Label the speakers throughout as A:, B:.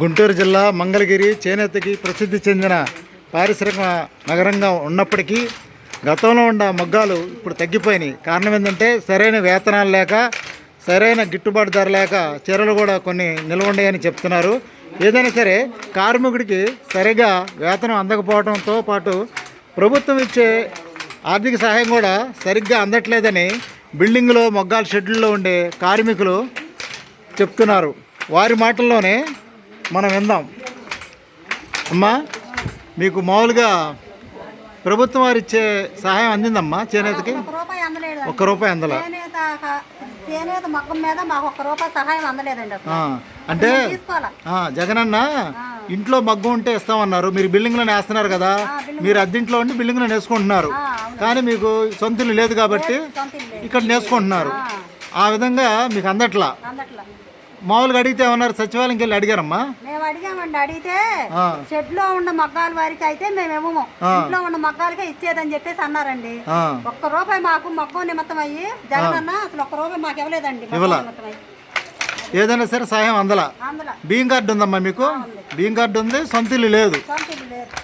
A: గుంటూరు జిల్లా మంగళగిరి చేనేతకి ప్రసిద్ధి చెందిన పారిశ్రామిక నగరంగా ఉన్నప్పటికీ గతంలో ఉన్న మగ్గాలు ఇప్పుడు తగ్గిపోయినాయి. కారణం ఏంటంటే సరైన వేతనాలు లేక సరైన గిట్టుబాటు ధర లేక చీరలు కూడా కొన్ని నిలవండాయని చెప్తున్నారు. ఏదైనా సరే కార్మికుడికి సరిగా వేతనం అందకపోవడంతో పాటు ప్రభుత్వం ఇచ్చే ఆర్థిక సహాయం కూడా సరిగ్గా అందట్లేదని బిల్డింగ్లో మొగ్గాల షెడ్యూల్లో ఉండే కార్మికులు చెప్తున్నారు. వారి మాటల్లోనే మనం విందాం. అమ్మా మీకు మామూలుగా ప్రభుత్వం వారు ఇచ్చే సహాయం అందిందమ్మా చేనేతకి?
B: ఒక్క రూపాయి
A: అందల?
B: చేనేత క- చేనేత మొక్కం మీద మాకు ఒక్క రూపాయి సహాయం అందలేదండి అసలు.
A: ఆ, అంటే ఆ, జగనన్న ఇంట్లో మగ్గం ఉంటే ఇస్తామన్నారు. మీరు బిల్డింగ్లో వేస్తున్నారు కదా. మీరు అద్దెంట్లో ఉండి బిల్డింగ్లో నేసుకుంటున్నారు. కానీ మీకు సొంత లేదు కాబట్టి. ఇక్కడ నేసుకుంటున్నారు. ఆ. విధంగా మీకు అందట్లా. మామూలుగా అడిగితే ఏమన్నారు? సచివాలయంకి వెళ్ళి అడిగారమ్మా.
B: మేము అడిగామండి అడిగితే
A: ఆ,
B: షెడ్లో ఉన్న మగ్గాల వారికి అయితే మేమేమో ఇంట్లో ఉన్న మగ్గాలకే ఇచ్చేదని చెప్పేసి అన్నారండి. ఒక్క రూపాయి మాకు మగ్గం నిమిత్తం అయ్యి జగన్ అన్న అసలు ఒక్క రూపాయి మాకు ఇవ్వలేదండి
A: ఏదైనా సరే సహాయం అందలా? బియ్యం కార్డు ఉందమ్మా మీకు? బియ్యం కార్డు ఉంది సొంత ఇల్లు లేదు.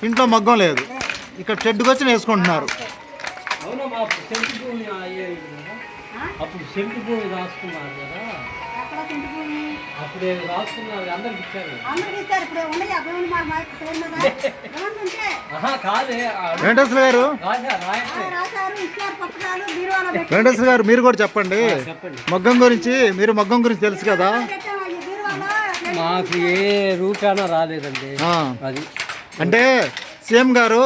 A: ఇంట్లో మగ్గం లేదు. ఇక్కడ షెడ్కి వచ్చి వేసుకుంటున్నారు
C: అప్పుడు భూమి రాసుకున్నారు కదా?
B: భూమి
C: అప్పుడే రాసుకున్నారు అందరికి ఇచ్చారు.
B: అందరికి ఇచ్చారు ఇప్పుడు ఉన్నాయి ఆ భూమి మా మా పేరు మీద ఏమన్నా ఉంటే
C: ఆహా కాదే
A: వెంకటేశ్వర గారు.
B: రాశారు ఇచ్చారు బీరువాలో పెట్టి
A: వెంకటేశ్వర గారు మీరు కూడా చెప్పండి.
C: చెప్పండి.
A: మగ్గం గురించి మీరు మగ్గం గురించి తెలుసు కదా?
C: మాకు ఏ రూపాన రాలేదండి.
A: ఆ,
C: అది.
A: అంటే సీఎం గారు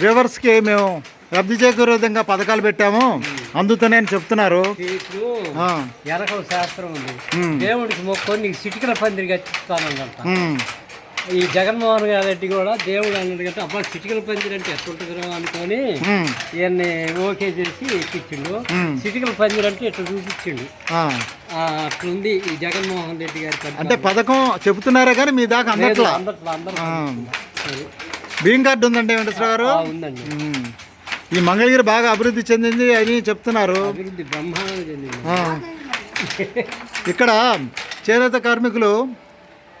A: వ్యూవర్స్కి మేము లబ్ధి చేకూరే విధంగా పథకాలు పెట్టాము. అందుతున్నాయి అని చెప్తున్నారు.
C: ఇప్పుడు ఎనకల శాస్త్రం ఉంది. దేవుడికి మొక్కొని సిటికల పందిరి కట్టిస్తానంట ఈ జగన్మోహన్ గారి కూడా దేవుడు అన్నాడు కదా అబ్బా సిటికల పందిరి అంటే ఎట్లుంటుందిరా అనుకొని ఈయన్ని ఓకే చేసి ఎక్కించిండు. సిటికల పందిరి అంటే ఇట్లా చూపించిండు. అట్లుంది ఈ జగన్మోహన్ రెడ్డి గారి.
A: అంటే పథకం చెబుతున్నారా కానీ మీ దాకా అందట్లా?
C: అందట్లో అందరూ. సరే.
A: బియ్యం కార్డు ఉందండి వెంకటేశ్వర గారు?
C: ఉందండి.
A: ఈ మంగళగిరి బాగా అభివృద్ధి చెందింది అని చెప్తున్నారు.
C: అభివృద్ధి బ్రహ్మాండంగా చెందింది.
A: ఆ. ఇక్కడ చేనేత కార్మికులు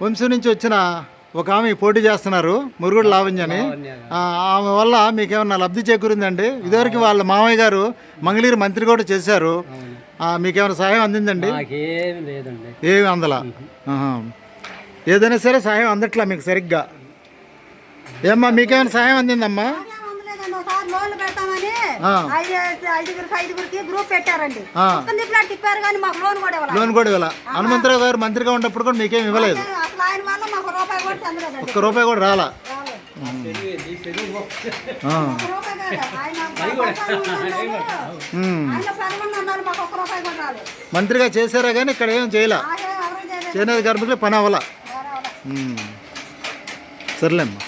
A: వంశం నుంచి వచ్చిన ఒక ఆమె పోటీ చేస్తున్నారు మురుగుడు లావణ్య అని. ఆ, ఆమె వల్ల మీకేమన్నా లబ్ధి చేకూరిందండి? ఇదివరకు వాళ్ళ మామయ్య గారు మంగళగిరి మంత్రి కూడా చేశారు. ఆ, మీకేమైనా సహాయం అందిందండి?
C: నాకేమి లేదండి.
A: ఏమి అందలా? ఆహా. ఏదైనా సరే సహాయం అందట్లా మీకు సరిగ్గా. ఏమ్మా మీకేమైనా సహాయం అందిందమ్మా?
B: ఒకసారి లోన్లు పెడతామని ఐదుగురికి ఐదుగురికి గ్రూప్ పెట్టారండి. తిప్పారు కానీ మాకు లోన్ కూడా ఇవ్వాలి
A: లోన్ కూడా ఇవ్వాల? హనుమంతరావు గారు మంత్రిగా ఉన్నప్పుడు కూడా మీకేం ఇవ్వలేదు?
B: అసలు ఆయన వల్ల మాకు రూపాయి కూడా
A: ఒక్క రూపాయి కూడా రాలా? మంత్రిగా చేశారా కానీ ఇక్కడ ఏం చేయలే? చేనేత కార్మికులు పని అవ్వాల. సర్లేమ్మా.